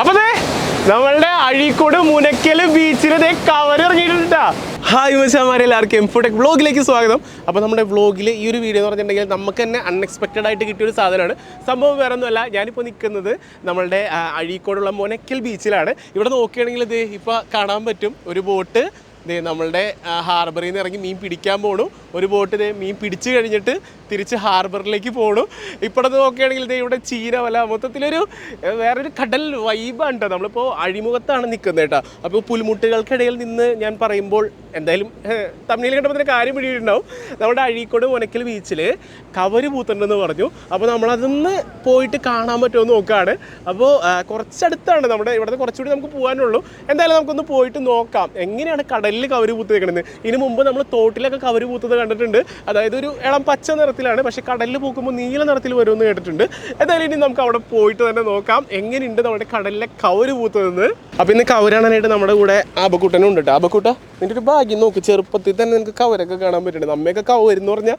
അപ്പൊ ദേ നമ്മളുടെ അഴീക്കോട് മുനക്കൽ ബീച്ചിൽ ദേ കവർ ഇറങ്ങിയിട്ടുണ്ടാ ഹായ് മച്ചാമാരെ എല്ലാവർക്കും എംഫോടെക് വ്ളോഗിലേക്ക് സ്വാഗതം. അപ്പോൾ നമ്മുടെ വ്ളോഗിൽ ഈ ഒരു വീഡിയോ എന്ന് പറഞ്ഞിട്ടുണ്ടെങ്കിൽ നമുക്ക് തന്നെ അൺഎക്സ്പെക്റ്റഡ് ആയിട്ട് കിട്ടിയ ഒരു സാധനമാണ്. സംഭവം വേറെ ഒന്നുമല്ല ഞാനിപ്പോൾ നിൽക്കുന്നത് നമ്മളുടെ അഴീക്കോടുള്ള മുനക്കൽ ബീച്ചിലാണ്. ഇവിടെ നോക്കുകയാണെങ്കിൽ ഇത് ഇപ്പോൾ കാണാൻ പറ്റും ഒരു ബോട്ട് ദേ നമ്മളുടെ ഹാർബറിൽ നിന്ന് ഇറങ്ങി മീൻ പിടിക്കാൻ പോണു. ഒരു ബോട്ട് ദേ മീൻ പിടിച്ചു കഴിഞ്ഞിട്ട് തിരിച്ച് ഹാർബറിലേക്ക് പോണു. ഇപ്പോഴത്തെ നോക്കുകയാണെങ്കിൽ ദേ ഇവിടെ ചീര വല മൊത്തത്തിലൊരു വേറൊരു കടൽ വൈബാണ് കേട്ടോ നമ്മളിപ്പോൾ അഴിമുഖത്താണ് നിൽക്കുന്നത് കേട്ടോ അപ്പോൾ പുൽമുട്ടുകൾക്കിടയിൽ നിന്ന് ഞാൻ പറയുമ്പോൾ എന്തായാലും തമിഴിൽ കണ്ടപ്പോൾ തന്നെ കാര്യം പിടിയിട്ടുണ്ടാവും. നമ്മുടെ അഴീക്കോട് മുനക്കൽ ബീച്ചിൽ കവര് പൂത്തുണ്ടെന്ന് പറഞ്ഞു. അപ്പോൾ നമ്മളതൊന്ന് പോയിട്ട് കാണാൻ പറ്റുമോ എന്ന് നോക്കുകയാണ് അപ്പോൾ കുറച്ചടുത്താണ് നമ്മുടെ ഇവിടുന്ന് കുറച്ചുകൂടി നമുക്ക് പോകാനുള്ളൂ. എന്തായാലും നമുക്കൊന്ന് പോയിട്ട് നോക്കാം. എങ്ങനെയാണ് കടലിൽ കവര് പൂത്ത് ഇതിനു മുമ്പ് നമ്മൾ തോട്ടിലൊക്കെ കവര് പൂത്തത് കണ്ടിട്ടുണ്ട്. അതായത് ഒരു ഇളം പച്ച നിറത്തിലാണ് പക്ഷേ കടലിൽ പൂക്കുമ്പോൾ നീല നിറത്തിൽ വരുമെന്ന് കേട്ടിട്ടുണ്ട്. എന്തായാലും ഇനി നമുക്ക് അവിടെ പോയിട്ട് തന്നെ നോക്കാം. എങ്ങനെയുണ്ട് നമ്മുടെ കടലിലെ കവര് പൂത്തതെന്ന്. അപ്പോൾ ഇന്ന് കവരാണാനായിട്ട് നമ്മുടെ കൂടെ ആബക്കൂട്ടനും ഉണ്ട് കേട്ടോ ആബക്കൂട്ട നിന്റെ ഒരു ഭാഗ്യം നോക്ക്. ചെറുപ്പത്തിൽ തന്നെ നിനക്ക് കവരൊക്കെ കാണാൻ പറ്റുന്നുണ്ട്. നമ്മയൊക്കെ കവരെന്ന് പറഞ്ഞാൽ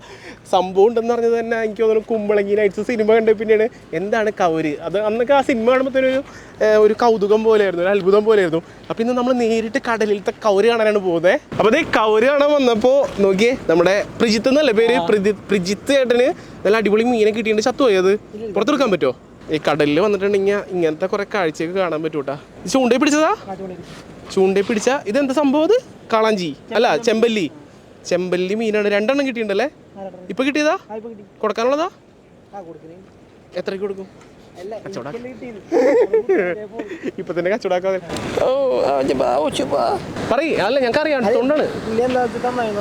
സംഭവം ഉണ്ടെന്ന് പറഞ്ഞത് തന്നെ എനിക്ക് തോന്നുന്നു കുമ്പളങ്ങി നൈറ്റ്സ് സിനിമ കണ്ട പിന്നെയാണ്. എന്താണ് കവര്? അത് അന്നൊക്കെ ആ സിനിമ കാണുമ്പോൾ ഒരു ഒരു കൗതുകം പോലെയായിരുന്നു ഒരു അത്ഭുതം പോലെയായിരുന്നു. അപ്പോൾ ഇന്ന് നമ്മൾ നേരിട്ട് കടലിലത്തെ കവര് കാണാനാണ് പോകുന്നത് അപ്പോൾ അതേ കൗര കാണാൻ വന്നപ്പോൾ നോക്കിയേ നമ്മുടെ പ്രിജിത്ത് എന്നല്ലേ പേര്? പ്രിജിത്ത് ഏട്ടന് നല്ല അടിപൊളി മീനെ കിട്ടിയിട്ട് ചത്തുപോയത് പുറത്തെടുക്കാൻ പറ്റുമോ ഈ കടലിൽ വന്നിട്ടുണ്ടെങ്കിൽ ഇങ്ങനത്തെ കുറെ കാഴ്ചയൊക്കെ കാണാൻ പറ്റൂട്ടാ. ചൂണ്ടയിൽ പിടിച്ചതാ? ചൂണ്ടയിൽ പിടിച്ച ഇതെന്താ സംഭവം അത്? കാളാഞ്ചി. അല്ല ചെമ്പല്ലി. ചെമ്പല്ലി മീനാണ്. രണ്ടെണ്ണം കിട്ടിയിട്ടുണ്ടല്ലേ? ഇപ്പൊ കിട്ടിയതാ? കൊടുക്കാനുള്ളതാ? എത്രയ്ക്ക് കൊടുക്കും? ഇപ്പൊ തന്നെ കച്ചവടാക്കാതെ പറയ് അല്ല ഞങ്ങൾക്ക് അറിയാം തൊണ്ടാണ്.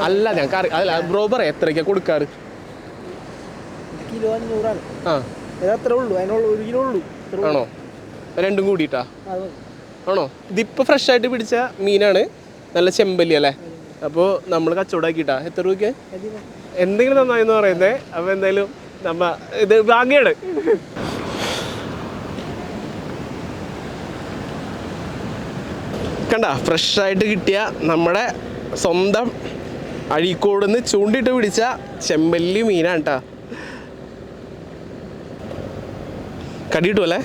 അല്ല ഞങ്ങൾക്ക് അറിയാം അല്ല. ബ്രോ പറ എത്രയ്ക്കാ കൊടുക്കാറ്? കിലോ അഞ്ഞൂറാണ്. ആ. അത്രേ ഉള്ളൂ അതിനുള്ള ഒരു കിലോ ഉള്ളൂ. ആണോ? രണ്ടും കൂടിയിട്ടാ മതി. ആണോ? ഇതിപ്പോ ഫ്രഷ് ആയിട്ട് പിടിച്ച മീനാണ്. നല്ല ചെമ്പല്ലി അല്ലേ? അപ്പോൾ നമ്മൾ കച്ചവടാക്കിയിട്ടാ. എത്ര രൂപയ്ക്ക്? എന്തെങ്കിലും നന്നായി നന്നായെന്ന് പറയുന്നത് അപ്പോൾ എന്തായാലും നമ്മ ഇത് ഭാഗ്യാണ് കണ്ട ഫ്രഷ് ആയിട്ട് കിട്ടിയ നമ്മുടെ സ്വന്തം അഴീക്കോട് നിന്ന് ചൂണ്ടിട്ട് പിടിച്ച ചെമ്പല്ലി മീനാണ് കേട്ടോ കടിയിട്ടു അല്ലേ?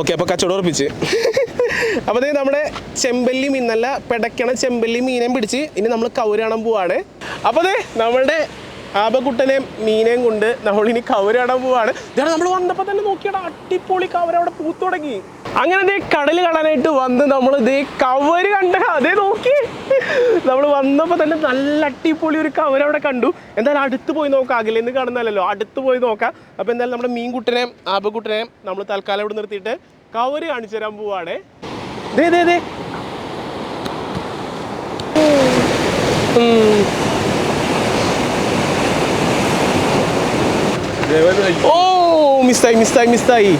ഓക്കെ അപ്പോൾ കച്ചവടം ഉറപ്പിച്ച്. ദേ നമ്മുടെ ചെമ്പല്ലി മീൻ നല്ല പെടക്കണ ചെമ്പല്ലി മീനെ പിടിച്ച് ഇനി നമ്മൾ കൗരാണം പോവാണ്. അപ്പോൾ ദേ നമ്മളുടെ ആപക്കുട്ടനെ മീനെയും കൊണ്ട് നമ്മളിനി കവരാടാൻ പോവാണ്. ഇതാണ് നമ്മൾ വന്നപ്പോൾ തന്നെ നോക്കിയാടാ അടിപൊളി കവര അവിടെ പൂത്തു തുടങ്ങി. അങ്ങനെ ദേ കടൽ കാണാനായിട്ട് വന്ന് നമ്മൾ ദേ കവര് കണ്ട അതേ നോക്കി. നമ്മൾ വന്നപ്പോൾ തന്നെ നല്ല അടിപൊളി ഒരു കവര അവിടെ കണ്ടു. എന്തായാലും അടുത്ത് പോയി നോക്കാം അകലെന്ന് കാണുന്നതല്ലോ അടുത്ത് പോയി നോക്കാം. അപ്പോൾ എന്തായാലും നമ്മുടെ മീൻകുട്ടനെയും ആപകുട്ടനെയും നമ്മൾ തൽക്കാലം ഇവിടെ നിർത്തിയിട്ട് കവര് കാണിച്ചു തരാൻ പോവാണ്. ദേ ദേ ദേ. ഓ മിസ്സായി മിസ്സായി മിസ്സായി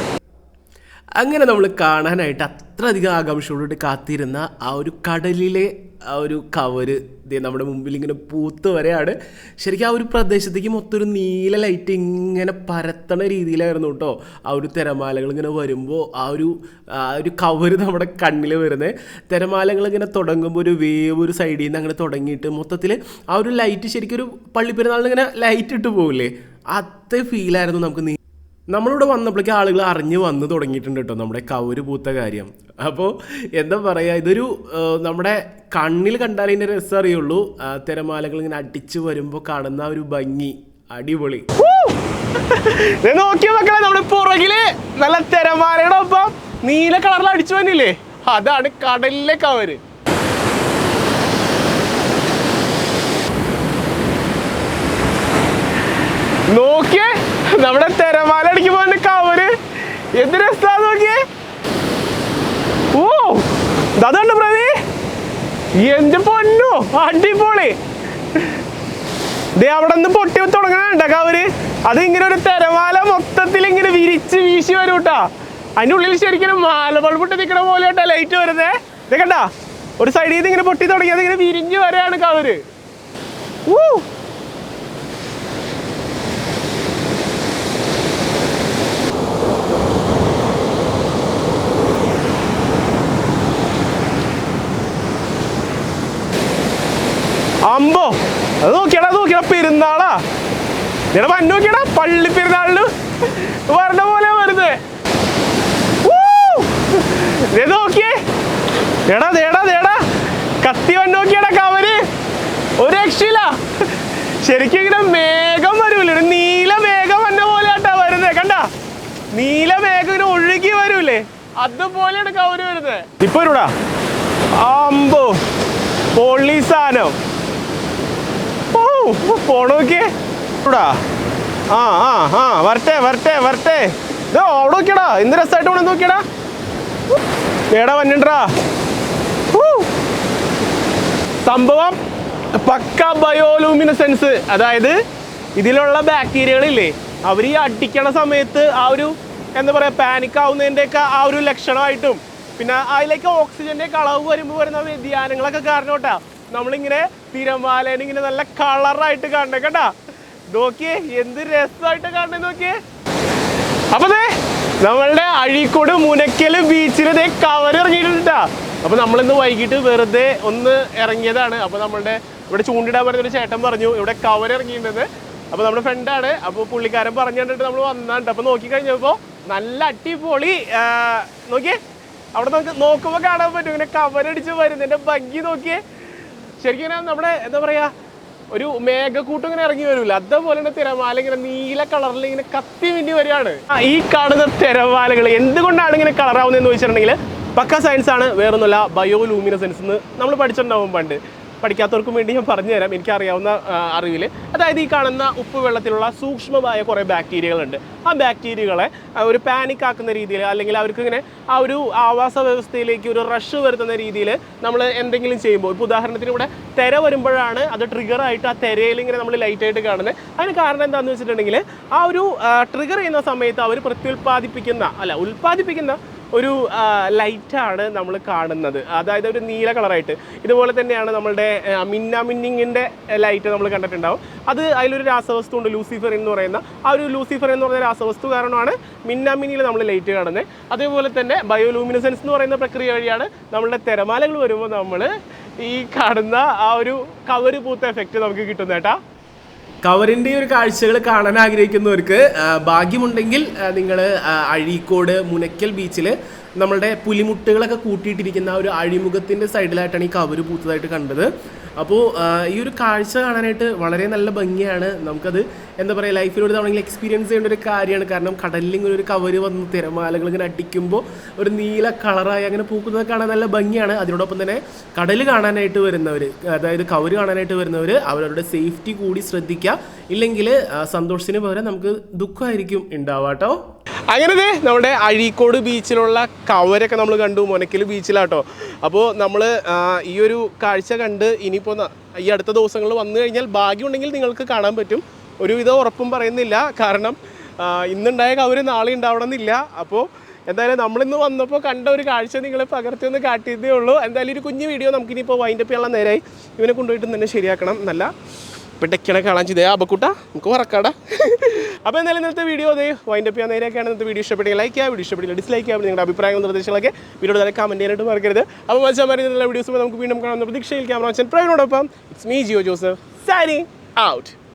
അങ്ങനെ നമ്മൾ കാണാനായിട്ട് അത്രയധികം ആകാംക്ഷയോടുകൂടി കാത്തിരുന്ന ആ ഒരു കടലിലെ ആ ഒരു കവര് നമ്മുടെ മുമ്പിൽ ഇങ്ങനെ പൂത്ത് വരെയാണ്. ശരിക്കും ആ ഒരു പ്രദേശത്തേക്ക് മൊത്തം ഒരു നീല ലൈറ്റ് ഇങ്ങനെ പരത്തണ രീതിയിലായിരുന്നു കേട്ടോ ആ ഒരു തിരമാലകൾ ഇങ്ങനെ വരുമ്പോൾ ആ ഒരു ആ ഒരു കവര് നമ്മുടെ കണ്ണിൽ വരുന്നത് തിരമാലകൾ ഇങ്ങനെ തുടങ്ങുമ്പോൾ ഒരു വേവ് ഒരു സൈഡിൽ നിന്ന് അങ്ങനെ തുടങ്ങിയിട്ട് മൊത്തത്തിൽ ആ ഒരു ലൈറ്റ് ശരിക്കും ഒരു പള്ളിപ്പെരുന്നാളിന് ഇങ്ങനെ ലൈറ്റ് ഇട്ട് പോകില്ലേ അത്ര ഫീലായിരുന്നു നമുക്ക് നീ നമ്മളിവിടെ വന്നപ്പോഴേക്കും ആളുകൾ അറിഞ്ഞു വന്നു തുടങ്ങിയിട്ടുണ്ട് കേട്ടോ നമ്മുടെ കൗര് പൂത്ത കാര്യം. അപ്പോൾ എന്താ പറയുക ഇതൊരു നമ്മുടെ കണ്ണിൽ കണ്ടാൽ ഇതിന്റെ രസം അറിയുള്ളൂ തിരമാലകൾ ഇങ്ങനെ അടിച്ചു വരുമ്പോൾ കാണുന്ന ഒരു ഭംഗി. അടിപൊളി. നോക്കിയ മക്കളെ നമ്മുടെ പുറകിൽ നല്ല തിരമാലയുടെ ഒപ്പം നീല കളറിൽ അടിച്ചു വന്നില്ലേ? അതാണ് കടലിലെ കവര് നോക്കിയേ നമ്മുടെ തിരമാല അടിക്കുമ്പോ കവര് എന്ത് രസാ നോക്കിയേ. ഓ അതുണ്ട് പ്രതി. എന്ത് പൊന്നു അടിപൊളി. ദേ അവിടെ നിന്ന് പൊട്ടി തുടങ്ങണ കവര് അത് ഇങ്ങനെ ഒരു തിരമാല മൊത്തത്തിൽ ഇങ്ങനെ വിരിച്ച് വീശി വരും കേട്ടാ. അതിന്റെ ഉള്ളിൽ ശരിക്കും മാല ബൾബിട്ട് നിൽക്കണ പോലെ കേട്ടാ ലൈറ്റ് വരുന്നേ. ഇത് കണ്ട? ഒരു സൈഡിൽ നിന്ന് ഇങ്ങനെ പൊട്ടി തുടങ്ങി അത് ഇങ്ങനെ വിരിഞ്ഞ് വരെയാണ് കവര് ഊ. അമ്പോ അത് നോക്കിയടാ നോക്കിയാ നോക്കിയടാ പെരുന്നാളാ. എടാ വന്നു നോക്കിയടാ പള്ളി പെരുന്നാളിന് വരണ പോലെ വരുന്നത് നോക്കിയേ. എടാ ദേടാ ദേടാ കത്തി വന്നു നോക്കിയടാ കവര്. ഒരു രക്ഷയില്ല. ശരിക്കും ഇങ്ങനെ മേഘം വരൂലേ ഒരു നീല മേഘം വന്ന പോലെ ആട്ടാ വരുന്നത് കണ്ട? നീല മേഘം ഇങ്ങനെ ഒഴുകി വരൂലേ അതുപോലെയാണ് കവര് വരുന്നത് ഇപ്പൊ വരൂടാ. അമ്പോ പൊള്ളി ഓ പോണ ഇവിടാ ആ ആ ആ വരട്ടെ വരട്ടെ വരട്ടെ. ഇതോ അവിടെ നോക്കിയടാ എന്ത് രസമായിട്ട് പോണെന്ന് നോക്കിയടാ. ഏടാ വന്നിട്ടാ സംഭവം പക്ക ബയോലൂമിനസെൻസ്. അതായത് ഇതിലുള്ള ബാക്ടീരിയകളില്ലേ അവർ ഈ അടിക്കണ സമയത്ത് ആ ഒരു എന്താ പറയുക പാനിക് ആവുന്നതിന്റെയൊക്കെ ആ ഒരു ലക്ഷണമായിട്ടും പിന്നെ അതിലേക്ക് ഓക്സിജന്റെ ഒക്കെ അളവ് വരുമ്പോൾ വരുന്ന വ്യതിയാനങ്ങളൊക്കെ കാരണം കേട്ടാ നമ്മളിങ്ങനെ തിരമാലേനെ ഇങ്ങനെ നല്ല കളറായിട്ട് കാണണേ കേട്ടാ നോക്കിയേ എന്ത് രസമായിട്ട് കാണണേ നോക്കിയേ. അപ്പൊ നമ്മളുടെ അഴീക്കോട് മുനക്കൽ ബീച്ചിൽ ദേ കവർ ഇറങ്ങിയിട്ടുണ്ട് അപ്പൊ നമ്മളിന്ന് വൈകിട്ട് വെറുതെ ഒന്ന് ഇറങ്ങിയതാണ്. അപ്പൊ നമ്മളുടെ ഇവിടെ ചൂണ്ടിടാൻ പറഞ്ഞ ഒരു ചേട്ടൻ പറഞ്ഞു ഇവിടെ കവർ അപ്പൊ നമ്മുടെ ഫ്രണ്ടാണ് അപ്പൊ പുള്ളിക്കാരൻ പറഞ്ഞു കണ്ടിട്ട് നമ്മൾ വന്നാണ്ട്. അപ്പൊ നോക്കി കഴിഞ്ഞപ്പോ നല്ല അടിപൊളി നോക്കിയേ. അവിടെ നമുക്ക് നോക്കുമ്പോൾ കാണാൻ പറ്റും. ഇങ്ങനെ കവറടിച്ച് വരുന്നതിന്റെ ഭംഗി നോക്കിയേ. ശരിക്കും നമ്മുടെ എന്താ പറയാ ഒരു മേഘക്കൂട്ടം ഇങ്ങനെ ഇറങ്ങി വരില്ല അതേപോലെ തന്നെ തിരമാല ഇങ്ങനെ നീല കളറിൽ ഇങ്ങനെ കത്തി മിന്നി വരികയാണ്. ഈ കാണുന്ന തിരമാലകൾ എന്തുകൊണ്ടാണ് ഇങ്ങനെ കളറാവുന്നതെന്ന് ചോദിച്ചിട്ടുണ്ടെങ്കിൽ പക്ക സയൻസ് ആണ് വേറൊന്നുമല്ല ബയോലൂമിനസെൻസ് എന്ന് നമ്മൾ പഠിച്ചിട്ടുണ്ടാവും പണ്ട്. പഠിക്കാത്തവർക്കും വേണ്ടി ഞാൻ പറഞ്ഞു തരാം എനിക്കറിയാവുന്ന അറിവിൽ അതായത് ഈ കാണുന്ന ഉപ്പ് വെള്ളത്തിലുള്ള സൂക്ഷ്മമായ കുറേ ബാക്ടീരിയകളുണ്ട്. ആ ബാക്ടീരിയകളെ ഒരു പാനിക് ആക്കുന്ന രീതിയിൽ അല്ലെങ്കിൽ അവർക്ക് ഇങ്ങനെ ആ ഒരു ആവാസ വ്യവസ്ഥയിലേക്ക് ഒരു റഷ് വരുത്തുന്ന രീതിയിൽ നമ്മൾ എന്തെങ്കിലും ചെയ്യുമ്പോൾ ഇപ്പോൾ ഉദാഹരണത്തിന് ഇവിടെ തിര വരുമ്പോഴാണ് അത് ട്രിഗർ ആയിട്ട് ആ തിരയിൽ ഇങ്ങനെ നമ്മൾ ലൈറ്റായിട്ട് കാണുന്നത്. അതിന് കാരണം എന്താണെന്ന് വെച്ചിട്ടുണ്ടെങ്കിൽ ആ ഒരു ട്രിഗർ ചെയ്യുന്ന സമയത്ത് അവർ പ്രത്യുൽപാദിപ്പിക്കുന്ന അല്ല ഉൽപ്പാദിപ്പിക്കുന്ന ഒരു ലൈറ്റാണ് നമ്മൾ കാണുന്നത്. അതായത് ഒരു നീല കളറായിട്ട്. ഇതുപോലെ തന്നെയാണ് നമ്മളുടെ മിന്ന മിന്നിങ്ങിന്റെ ലൈറ്റ് നമ്മൾ കണ്ടിട്ടുണ്ടാവും. അത് അതിലൊരു രാസവസ്തു ഉണ്ട് ലൂസിഫർ എന്ന് പറയുന്ന. ആ ഒരു ലൂസിഫർ എന്ന് പറയുന്ന രാസവസ്തു കാരണമാണ് മിന്ന മിന്നിയിൽ നമ്മൾ ലൈറ്റ് കാണുന്നത് അതേപോലെ തന്നെ ബയോലൂമിനസൻസ് എന്ന് പറയുന്ന പ്രക്രിയ വഴിയാണ് നമ്മളുടെ തിരമാലകൾ വരുമ്പോൾ നമ്മൾ ഈ കാണുന്ന ആ ഒരു കവര് പൂത്ത എഫക്റ്റ് നമുക്ക് കിട്ടുന്നത് കേട്ടാ കവറിന്റെ ഒരു കാഴ്ചകൾ കാണാൻ ആഗ്രഹിക്കുന്നവർക്ക് ഭാഗ്യമുണ്ടെങ്കിൽ നിങ്ങൾ അഴീക്കോട് മുനക്കൽ ബീച്ചിൽ നമ്മളുടെ പുലിമുട്ടുകളൊക്കെ കൂട്ടിയിട്ടിരിക്കുന്ന ആ ഒരു അഴിമുഖത്തിന്റെ സൈഡിലായിട്ടാണ് ഈ കവർ പൂത്തതായിട്ട് കണ്ടത്. അപ്പോൾ ഈ ഒരു കാഴ്ച കാണാനായിട്ട് വളരെ നല്ല ഭംഗിയാണ്. നമുക്കത് എന്താ പറയുക ലൈഫിൽ തവണ എക്സ്പീരിയൻസ് ചെയ്യേണ്ട ഒരു കാര്യമാണ്. കാരണം കടലിൽ ഇങ്ങനെ ഒരു കവര് വന്ന് തിരമാലകൾ ഇങ്ങനെ അടിക്കുമ്പോൾ ഒരു നീല കളറായി അങ്ങനെ പൂക്കുന്നത് കാണാൻ നല്ല ഭംഗിയാണ്. അതിനോടൊപ്പം തന്നെ കടൽ കാണാനായിട്ട് വരുന്നവർ അതായത് കവര് കാണാനായിട്ട് വരുന്നവർ അവരവരുടെ സേഫ്റ്റി കൂടി ശ്രദ്ധിക്കുക ഇല്ലെങ്കിൽ സന്തോഷത്തിന് പകരം നമുക്ക് ദുഃഖമായിരിക്കും ഉണ്ടാവാട്ടോ അങ്ങനെ നമ്മുടെ അഴീക്കോട് ബീച്ചിലുള്ള കവരൊക്കെ നമ്മൾ കണ്ടു മുനക്കൽ ബീച്ചിലാട്ടോ. അപ്പോൾ നമ്മൾ ഈ ഒരു കാഴ്ച കണ്ട് ഇനിയിപ്പോൾ ഈ അടുത്ത ദിവസങ്ങളിൽ വന്നു കഴിഞ്ഞാൽ ഭാഗ്യമുണ്ടെങ്കിൽ നിങ്ങൾക്ക് കാണാൻ പറ്റും. ഒരുവിധം ഉറപ്പും പറയുന്നില്ല. കാരണം ഇന്നുണ്ടായ കവര് നാളെ ഉണ്ടാവണമെന്നില്ല. അപ്പോൾ എന്തായാലും നമ്മളിന്ന് വന്നപ്പോൾ കണ്ട ഒരു കാഴ്ച നിങ്ങളെ പകർത്തി ഒന്ന് കാട്ടിയതേ ഉള്ളൂ. എന്തായാലും ഒരു കുഞ്ഞു വീഡിയോ നമുക്കിനിപ്പോൾ വൈൻഡപ്പ് ചെയ്യാനുള്ള നേരമായി ഇവനെ കൊണ്ടുപോയിട്ട് തന്നെ ശരിയാക്കണം. പിടയ്ക്കണ കാണാൻ ചെയ്തേ. അബക്കൂട്ട നമുക്ക് വറക്കാടാ അപ്പോൾ എന്തായാലും ഇന്നത്തെ വീഡിയോ അതേ വൈൻഡപ്പ് ചെയ്യാൻ നേരെയൊക്കെയാണ് ഇന്നത്തെ വീഡിയോ ഇഷ്ടപ്പെട്ടെങ്കിൽ ലൈക്ക് ചെയ്യുക വീഡിയോ ഇഷ്ടപ്പെട്ടില്ല ഡിസ്ലൈക്ക് ചെയ്യുക നിങ്ങളുടെ അഭിപ്രായങ്ങളും നിർദ്ദേശങ്ങളൊക്കെ വീഡിയോ തന്നെ കമന്റ് ചെയ്യാനായിട്ട് മറക്കരുത്. അപ്പോൾ മത്സ്യമാരി നല്ല വീഡിയോസ് നമുക്ക് വീണ്ടും കാണുന്ന പ്രതീക്ഷയിൽ ക്യാമറ വെച്ചാൽ പ്രൈവനോടൊപ്പം ഇറ്റ്സ് മീ ജിയോ ജോസഫ് സാരി ഔട്ട്